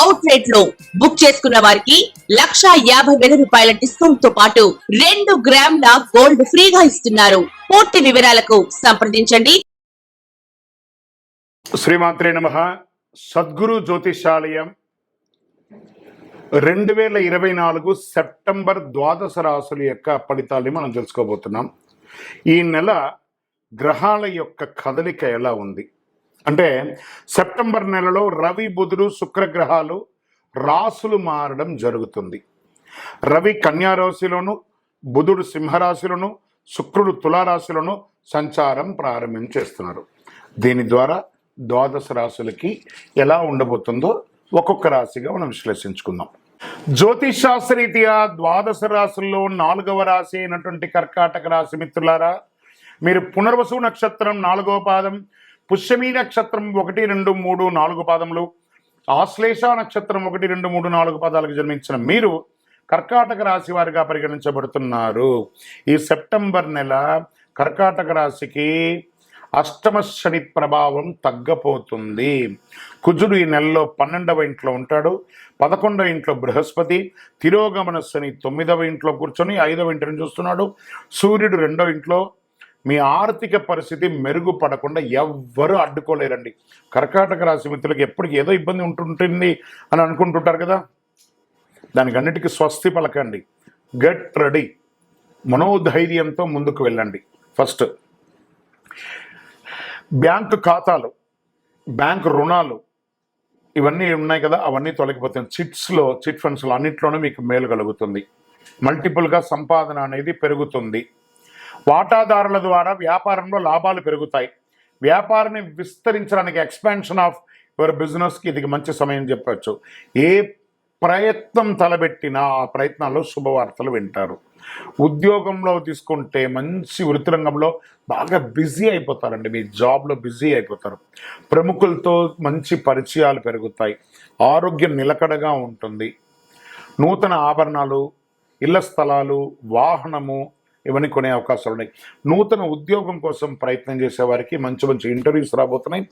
అవుట్లెట్లో book చేసుకున్న వారికి లక్ష యాభై వేల రూపాయల డిస్కౌంట్తో పాటు రెండు గ్రాముల గోల్డ్ ఫ్రీగా ఇస్తున్నారు. పూర్తి వివరాలకు సంప్రదించండి. శ్రీమాత్రే నమ. సద్గురు జ్యోతిషాలయం రెండు వేల ఇరవై నాలుగు సెప్టెంబర్ ద్వాదశ రాసుల యొక్క ఫలితాలని మనం తెలుసుకోబోతున్నాం. ఈ నెల గ్రహాల యొక్క కదలిక ఎలా ఉంది? అంటే సెప్టెంబర్ నెలలో రవి బుధుడు శుక్రగ్రహాలు రాసులు మారడం జరుగుతుంది. రవి కన్యా రాశిలోను బుధుడు సింహరాశిలోను శుక్రుడు తులారాశిలోను సంచారం ప్రారంభించేస్తున్నారు దీని ద్వారా ద్వాదశ రాశులకి ఎలా ఉండబోతుందో ఒక్కొక్క రాశిగా మనం విశ్లేషించుకుందాం. జ్యోతిష్ ద్వాదశ రాశుల్లో నాలుగవ రాశి అయినటువంటి కర్కాటక రాశి మిత్రులారా మీరు పునర్వసు నక్షత్రం నాలుగవ పాదం పుష్యమీ నక్షత్రం ఒకటి రెండు మూడు నాలుగు పాదములు. ఆశ్లేష నక్షత్రం ఒకటి రెండు మూడు నాలుగు పాదాలకు జన్మించిన మీరు కర్కాటక రాశి వారిగా పరిగణించబడుతున్నారు. ఈ సెప్టెంబర్ నెల కర్కాటక రాశికి అష్టమ శని ప్రభావం తగ్గపోతుంది. కుజుడు ఈ నెలలో పన్నెండవ ఇంట్లో ఉంటాడు పదకొండవ ఇంట్లో బృహస్పతి తిరోగమన శని తొమ్మిదవ ఇంట్లో కూర్చొని ఐదవ ఇంటిని చూస్తున్నాడు సూర్యుడు రెండవ ఇంట్లో మీ ఆర్థిక పరిస్థితి మెరుగుపడకుండా ఎవ్వరూ అడ్డుకోలేరండి. కర్కాటక రాశి మిత్రులకు ఎప్పటికీ ఏదో ఇబ్బంది ఉంటుంటుంది అని అనుకుంటుంటారు కదా? దానికన్నిటికీ స్వస్తి పలకండి. Get ready. మనోధైర్యంతో ముందుకు వెళ్ళండి. ఫస్ట్ బ్యాంకు ఖాతాలు బ్యాంకు రుణాలు ఇవన్నీ ఉన్నాయి కదా అవన్నీ తొలగిపోతుంది చిట్స్లో చిట్ ఫండ్స్లో అన్నింటిలోనూ మీకు మేలు కలుగుతుంది. మల్టిపుల్గా సంపాదన అనేది పెరుగుతుంది. వాటాదారుల ద్వారా వ్యాపారంలో లాభాలు పెరుగుతాయి. వ్యాపారాన్ని విస్తరించడానికి ఎక్స్పాన్షన్ ఆఫ్ యువర్ బిజినెస్కి ఇది మంచి సమయం చెప్పచ్చు. ఏ ప్రయత్నం తలబెట్టినా ఆ ప్రయత్నాల్లో శుభవార్తలు వింటారు. ఉద్యోగంలో తీసుకుంటే మంచి వృత్తి రంగంలో బాగా బిజీ అయిపోతారండి. మీ జాబ్లో బిజీ అయిపోతారు. ప్రముఖులతో మంచి పరిచయాలు పెరుగుతాయి. ఆరోగ్యం నిలకడగా ఉంటుంది. నూతన ఆభరణాలు ఇళ్ళ స్థలాలు వాహనము ఇవన్నీ కొనే అవకాశాలు ఉన్నాయి. నూతన ఉద్యోగం కోసం ప్రయత్నం చేసేవారికి మంచి మంచి ఇంటర్వ్యూస్ రాబోతున్నాయి.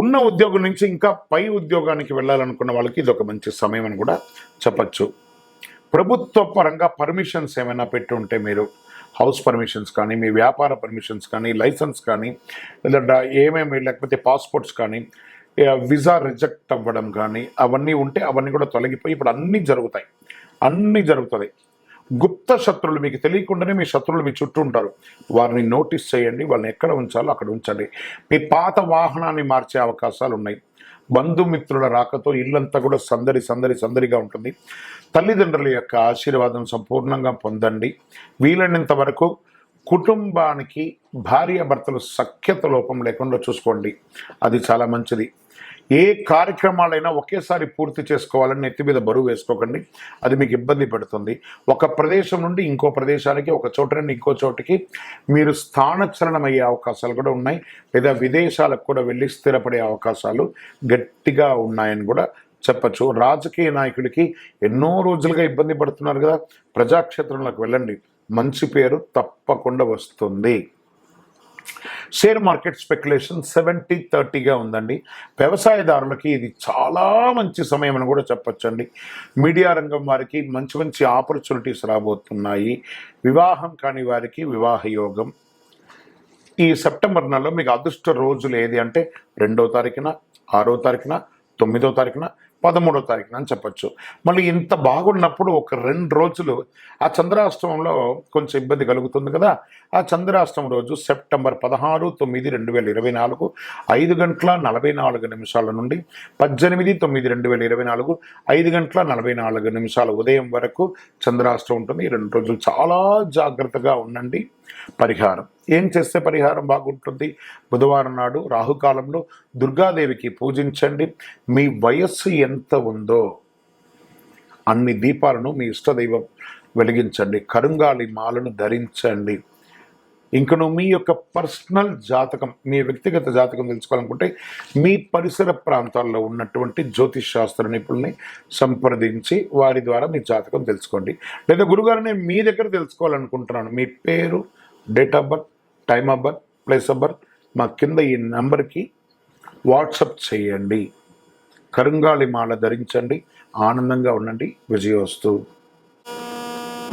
ఉన్న ఉద్యోగం నుంచి ఇంకా పై ఉద్యోగానికి వెళ్ళాలనుకున్న వాళ్ళకి ఇది ఒక మంచి సమయం అని కూడా చెప్పచ్చు. ప్రభుత్వ పరంగా పర్మిషన్స్ ఏమైనా పెట్టి ఉంటే మీరు హౌస్ పర్మిషన్స్ కానీ మీ వ్యాపార పర్మిషన్స్ కానీ లైసెన్స్ కానీ లేదా ఏమేమి లేకపోతే పాస్పోర్ట్స్ కానీ వీసా రిజెక్ట్ అవ్వడం కానీ అవన్నీ ఉంటే అవన్నీ కూడా తొలగిపోయి ఇప్పుడు అన్నీ జరుగుతాయి. అన్నీ జరుగుతుంది గుప్త శత్రువులు మీకు తెలియకుండానే మీ శత్రువులు మీ చుట్టూ ఉంటారు. వారిని నోటీస్ చేయండి వాళ్ళని ఎక్కడ ఉంచాలో అక్కడ ఉంచండి. మీ పాత వాహనాన్ని మార్చే అవకాశాలు ఉన్నాయి. బంధుమిత్రుల రాకతో ఇల్లంతా కూడా సందడి సందడి సందడిగా ఉంటుంది. తల్లిదండ్రుల యొక్క ఆశీర్వాదం సంపూర్ణంగా పొందండి. వీలైనంత వరకు కుటుంబానికి భార్యాభర్తలు సఖ్యత లోపం లేకుండా చూసుకోండి. అది చాలా మంచిది. ఏ కార్యక్రమాలైనా ఒకేసారి పూర్తి చేసుకోవాలని నెత్తి మీద బరువు వేసుకోకండి. అది మీకు ఇబ్బంది పెడుతుంది. ఒక ప్రదేశం నుండి ఇంకో ప్రదేశానికి ఒక చోట నుండి ఇంకో చోటికి మీరు స్థానచలనం అయ్యే అవకాశాలు కూడా ఉన్నాయి. లేదా విదేశాలకు కూడా వెళ్ళి స్థిరపడే అవకాశాలు గట్టిగా ఉన్నాయని కూడా చెప్పచ్చు. రాజకీయ నాయకులకి ఎన్నో రోజులుగా ఇబ్బంది పడుతున్నారు కదా. ప్రజాక్షేత్రంలోకి వెళ్ళండి. మంచి పేరు తప్పకుండా వస్తుంది. షేర్ మార్కెట్ స్పెక్యులేషన్ సెవెంటీ థర్టీగా ఉందండి. వ్యవసాయదారులకి ఇది చాలా మంచి సమయం అని కూడా చెప్పొచ్చండి. మీడియా రంగం వారికి మంచి మంచి ఆపర్చునిటీస్ రాబోతున్నాయి. వివాహం కాని వారికి వివాహ యోగం. ఈ సెప్టెంబర్ నెలలో మీకు అదృష్ట రోజులు ఏది అంటే రెండో తారీఖున ఆరో తారీఖున తొమ్మిదో తారీఖున పదమూడో తారీఖున అని చెప్పచ్చు. మళ్ళీ ఇంత బాగున్నప్పుడు ఒక రెండు రోజులు ఆ చంద్రాష్టమంలో కొంచెం ఇబ్బంది కలుగుతుంది కదా ఆ చంద్రాష్టమం రోజు సెప్టెంబర్ పదహారు తొమ్మిది రెండు వేల ఇరవై నాలుగు ఐదు గంటల నలభై నాలుగు నిమిషాల నుండి పద్దెనిమిది తొమ్మిది రెండు వేల ఇరవై నాలుగు ఐదు గంటల నలభై నాలుగు నిమిషాల ఉదయం వరకు చంద్రాష్టం ఉంటుంది. ఈ రెండు రోజులు చాలా జాగ్రత్తగా ఉండండి. పరిహారం. ఏం చేస్తే పరిహారం బాగుంటుంది? బుధవారం నాడు రాహుకాలంలో దుర్గాదేవికి పూజించండి. మీ వయస్సు ఎంత ఉందో అన్ని దీపాలను మీ ఇష్టదైవం వెలిగించండి. కరుంగాలి మాలను ధరించండి. ఇంకను మీ యొక్క పర్సనల్ జాతకం మీ వ్యక్తిగత జాతకం తెలుసుకోవాలనుకుంటే మీ పరిసర ప్రాంతాల్లో ఉన్నటువంటి జ్యోతిష్ శాస్త్ర నిపుణుల్ని సంప్రదించి వారి ద్వారా మీ జాతకం తెలుసుకోండి. లేదా గురుగారు నేను మీ దగ్గర తెలుసుకోవాలనుకుంటున్నాను. మీ పేరు date of birth time of birth place of birth మా కింద ఈ నెంబర్కి వాట్సప్ చేయండి. కరుంగాళి మాల ధరించండి. ఆనందంగా ఉండండి. విజయోస్తు.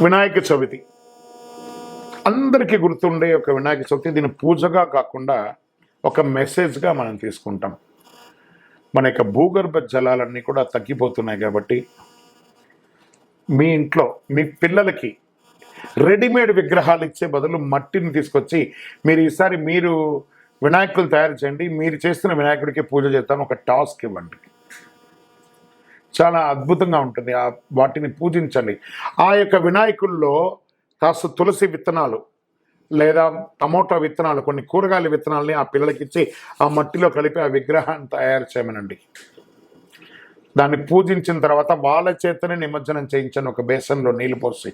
వినాయక చవితి. అందరికీ గుర్తుండే ఒక వినాయక చవితి దీని పూజగా కాకుండా ఒక మెసేజ్గా మనం తీసుకుంటాం. మన యొక్క భూగర్భ జలాలన్నీ కూడా తగ్గిపోతున్నాయి కాబట్టి మీ ఇంట్లో మీ పిల్లలకి రెడీమేడ్ విగ్రహాలు ఇచ్చే బదులు మట్టిని తీసుకొచ్చి మీరు ఈసారి మీరు వినాయకులు తయారు చేయండి మీరు చేస్తున్న వినాయకుడికి పూజ చేస్తాను ఒక టాస్క్ ఇవ్వండి. చాలా అద్భుతంగా ఉంటుంది. ఆ వాటిని పూజించండి. ఆ యొక్క వినాయకుల్లో కాస్త తులసి విత్తనాలు లేదా టమోటా విత్తనాలు కొన్ని కూరగాయల విత్తనాలని ఆ పిల్లలకి ఇచ్చి ఆ మట్టిలో కలిపి ఆ విగ్రహాన్ని తయారు చేయమనండి. దాన్ని పూజించిన తర్వాత వాళ్ళ చేతనే నిమజ్జనం చేయించండి ఒక బేసన్లో నీళ్ళు పోసి.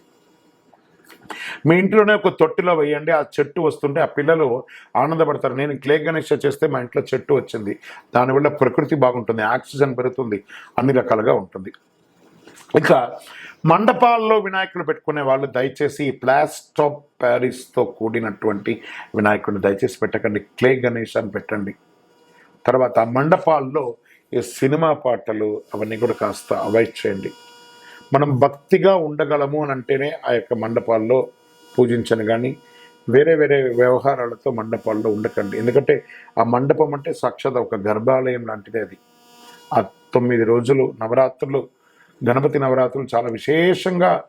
మీ ఇంట్లోనే ఒక తొట్టిలో వేయండి ఆ చెట్టు వస్తుంటే ఆ పిల్లలు ఆనందపడతారు. నేను క్లే గణేష చేస్తే మా ఇంట్లో చెట్టు వచ్చింది దానివల్ల ప్రకృతి బాగుంటుంది ఆక్సిజన్ పెరుగుతుంది అన్ని రకాలుగా ఉంటుంది. ఇక మండపాల్లో వినాయకులు పెట్టుకునే వాళ్ళు దయచేసి ప్లాస్టర్ ఆఫ్ ప్యారిస్తో కూడినటువంటి వినాయకుడిని దయచేసి పెట్టకండి. క్లే గణేష్ అని పెట్టండి. తర్వాత ఆ మండపాల్లో ఈ సినిమా పాటలు అవన్నీ కూడా కాస్త అవాయిడ్ చేయండి. మనం భక్తిగా ఉండగలము అని అంటేనే ఆ యొక్క మండపాల్లో పూజించను కానీ వేరే వేరే వ్యవహారాలతో మండపాల్లో ఉండకండి. ఎందుకంటే ఆ మండపం అంటే సాక్షాత్ ఒక గర్భాలయం లాంటిది అది. ఆ తొమ్మిది రోజులు నవరాత్రులు గణపతి నవరాత్రులు చాలా విశేషంగా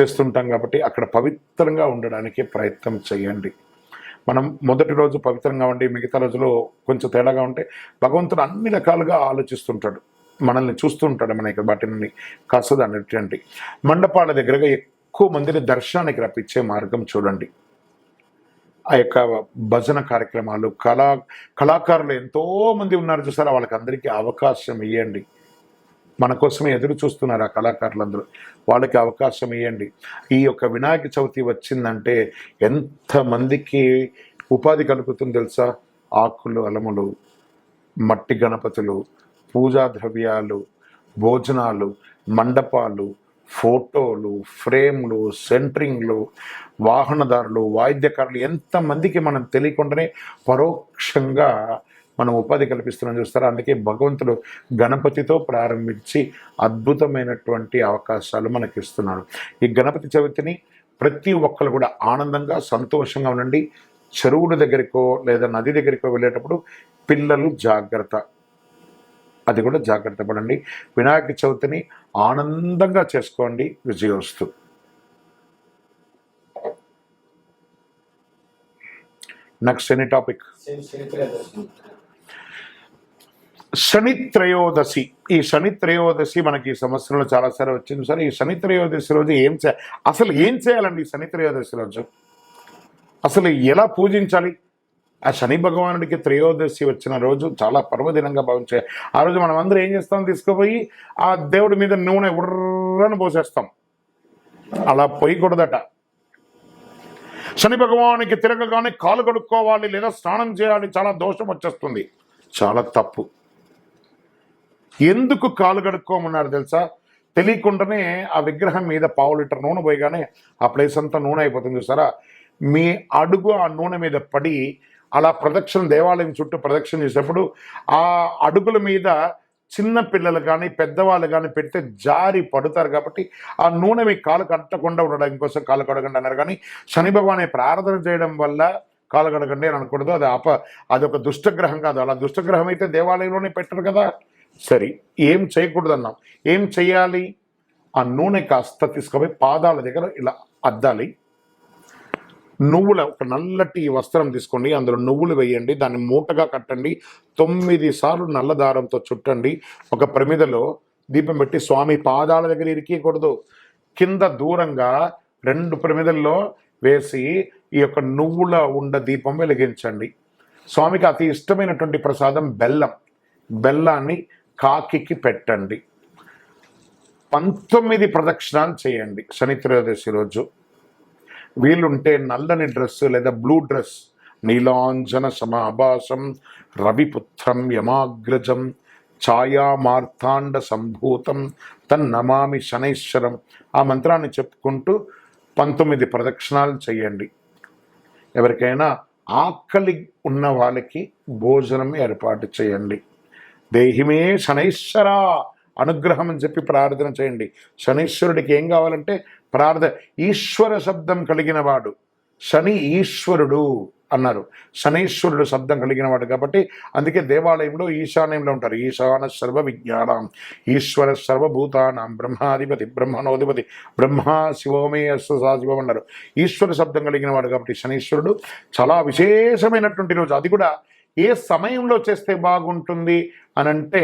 చేస్తుంటాం కాబట్టి అక్కడ పవిత్రంగా ఉండడానికి ప్రయత్నం చేయండి. మనం మొదటి రోజు పవిత్రంగా ఉండి మిగతా రోజులో కొంచెం తేడాగా ఉంటే భగవంతుడు అన్ని రకాలుగా ఆలోచిస్తుంటాడు. మనల్ని చూస్తుంటాడు మన యొక్క వాటిని కాస్త దాన్ని మండపాల దగ్గరగా ఎక్కువ మందిని దర్శనానికి రప్పించే మార్గం చూడండి. ఆ యొక్క భజన కార్యక్రమాలు కళా కళాకారులు ఎంతోమంది ఉన్నారు చూసారా? వాళ్ళకి అందరికీ అవకాశం ఇవ్వండి మన కోసమే ఎదురు చూస్తున్నారు ఆ కళాకారులందరూ. వాళ్ళకి అవకాశం ఇవ్వండి ఈ యొక్క వినాయక చవితి వచ్చిందంటే ఎంతమందికి ఉపాధి కలుగుతుంది తెలుసా? ఆకులు అలములు మట్టి గణపతులు పూజా ద్రవ్యాలు భోజనాలు మండపాలు ఫోటోలు ఫ్రేమ్లు సెంటరింగ్లు వాహనదారులు వాయిద్యకారులు ఎంతమందికి మనం తెలియకుండానే పరోక్షంగా మనం ఉపాధి కల్పిస్తున్నాం చూస్తారా? అందుకే భగవంతుడు గణపతితో ప్రారంభించి అద్భుతమైనటువంటి అవకాశాలు మనకి ఇస్తున్నాడు ఈ గణపతి చవితిని ప్రతి ఒక్కరు కూడా ఆనందంగా సంతోషంగా ఉండండి. చెరువుల దగ్గరికో లేదా నది దగ్గరికో వెళ్ళేటప్పుడు పిల్లలు జాగ్రత్త. అది కూడా జాగ్రత్త పడండి. వినాయక చవితిని ఆనందంగా చేసుకోండి. విజయోస్తు. నెక్స్ట్ ఎనీ టాపిక్ శని త్రయోదశి. ఈ శని త్రయోదశి మనకి ఈ సంవత్సరంలో చాలాసార్లు వచ్చింది. సరే ఈ శని త్రయోదశి రోజు ఏం చే అసలు ఏం చేయాలండి ఈ శని త్రయోదశి రోజు? అసలు ఎలా పూజించాలి? ఆ శని భగవానుడికి త్రయోదశి వచ్చిన రోజు చాలా పర్వదినంగా భావించే ఆ రోజు మనం అందరూ ఏం చేస్తాం? తీసుకుపోయి ఆ దేవుడి మీద నూనె ఉర్రను పోసేస్తాం. అలా పోయకూడదట. శని భగవానికి తిరగగానే కాలు కడుక్కోవాలి లేదా స్నానం చేయాలి. చాలా దోషం వచ్చేస్తుంది. చాలా తప్పు. ఎందుకు కాలు కడుక్కోమన్నారు తెలుసా? తెలియకుండానే ఆ విగ్రహం మీద పావు లీటర్ నూనె పోయగానే ఆ ప్లేస్ అంతా నూనె అయిపోతుంది చూసారా? మీ అడుగు ఆ నూనె మీద పడి అలా ప్రదక్షిణ దేవాలయం చుట్టూ ప్రదక్షిణ చేసేటప్పుడు ఆ అడుగుల మీద చిన్న పిల్లలు కానీ పెద్దవాళ్ళు కానీ పెడితే జారి పడుతారు కాబట్టి ఆ నూనె మీ కాలు కట్టకుండా ఉండడం కోసం కాలు కడగండి అన్నారు. కానీ శని భగవాన్ ప్రార్థన చేయడం వల్ల కాలు కడగండి అని అనకూడదు. అది అప అది ఒక దుష్టగ్రహం కాదు. అలా దుష్టగ్రహం అయితే దేవాలయంలోనే పెట్టరు కదా. సరే ఏం చేయకూడదు అన్నాం ఏం చేయాలి? ఆ నూనె కాస్త తీసుకుపోయి పాదాల దగ్గర ఇలా అద్దాలి. నువ్వుల ఒక నల్లటి వస్త్రం తీసుకోండి అందులో నువ్వులు వేయండి దాన్ని మూటగా కట్టండి తొమ్మిది సార్లు నల్ల దారంతో చుట్టండి. ఒక ప్రమిదలో దీపం పెట్టి స్వామి పాదాల దగ్గర ఇరికీయకూడదు. కింద దూరంగా రెండు ప్రమిదల్లో వేసి ఈ యొక్క నువ్వుల ఉండ దీపం వెలిగించండి. స్వామికి అతి ఇష్టమైనటువంటి ప్రసాదం బెల్లం. బెల్లాన్ని కాకికి పెట్టండి. పంతొమ్మిది ప్రదక్షిణాలు చేయండి శని త్రయోదశి రోజు. వీలుంటే నల్లని డ్రెస్ లేదా బ్లూ డ్రెస్ నీలాంజన సమాభాసం రవిపుత్రం యమాగ్రజం ఛాయా మార్తాండ సంభూతం తన్నమామి శనైశ్వరం ఆ మంత్రాన్ని చెప్పుకుంటూ పంతొమ్మిది ప్రదక్షిణాలు చేయండి. ఎవరికైనా ఆకలి ఉన్న వాళ్ళకి భోజనం ఏర్పాటు చేయండి. దేహిమే శనైశ్వర. అనుగ్రహం అని చెప్పి ప్రార్థన చేయండి. శనీశ్వరుడికి ఏం కావాలంటే ప్రార్థన ఈశ్వర శబ్దం కలిగిన వాడు. శని ఈశ్వరుడు అన్నారు. శనీశ్వరుడు శబ్దం కలిగిన వాడు కాబట్టి అందుకే దేవాలయంలో ఈశాన్యంలో ఉంటారు. ఈశాన సర్వ విజ్ఞానం ఈశ్వర సర్వభూతానాం. బ్రహ్మాధిపతి బ్రహ్మణోధిపతి బ్రహ్మ శివోమే అస్సు శివం అన్నారు. ఈశ్వర శబ్దం కలిగిన వాడు కాబట్టి శనీశ్వరుడు చాలా విశేషమైనటువంటి రోజు. అది కూడా ఏ సమయంలో చేస్తే బాగుంటుంది అని అంటే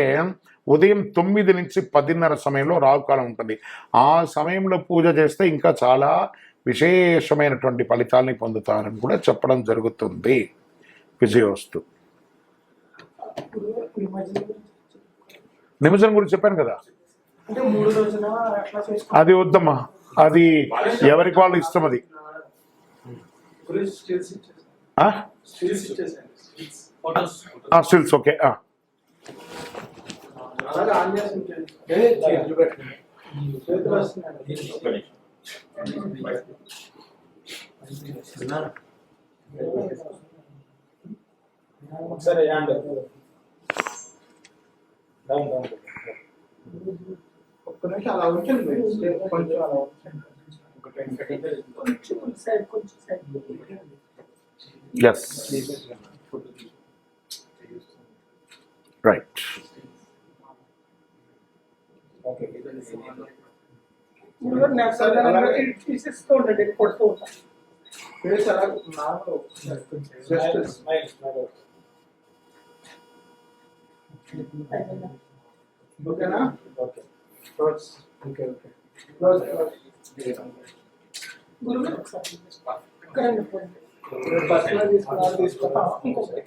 ఉదయం తొమ్మిది నుంచి పదిన్నర సమయంలో రావుకాలం ఉంటుంది. ఆ సమయంలో పూజ చేస్తే ఇంకా చాలా విశేషమైనటువంటి ఫలితాలని పొందుతారని కూడా చెప్పడం జరుగుతుంది. విజయోస్తు. నిమజ్జనం గురించి చెప్పాను కదా? అది వద్దమ్మా అది ఎవరికి వాళ్ళు ఇష్టం అది? స్టిల్స్ ఇచ్చేసాను ఆ? స్టిల్స్ ఇచ్చేసాను ఫోటోస్ ఆ, స్టిల్స్ ఓకే ఆ. అలాగే ఆన్ చేసి ఉంచాను. చేతులు పెట్టండి. చేతులు వస్తున్నాయి. ఒకసారి హ్యాండ్ డౌన్ డౌన్ ఒక్క నిమిషం అలా ఉంచండి కొంచెం అలా ఉంచండి ఒక టెన్ సెకండ్స్ కొంచెం సైడ్ కొంచెం సైడ్ ఎస్ రైట్ తీసేస్తూ ఉండండి కొడుతూ ఉంటాను ఫేస్ అలా నార్మల్ జస్ట్ స్మైల్ స్మైల్ ఓకేనా okay close okay okay close గురువు ఒకసారి పర్సనల్ తీసుకున్నారు తీసుకుంటాం ఇంకొకటి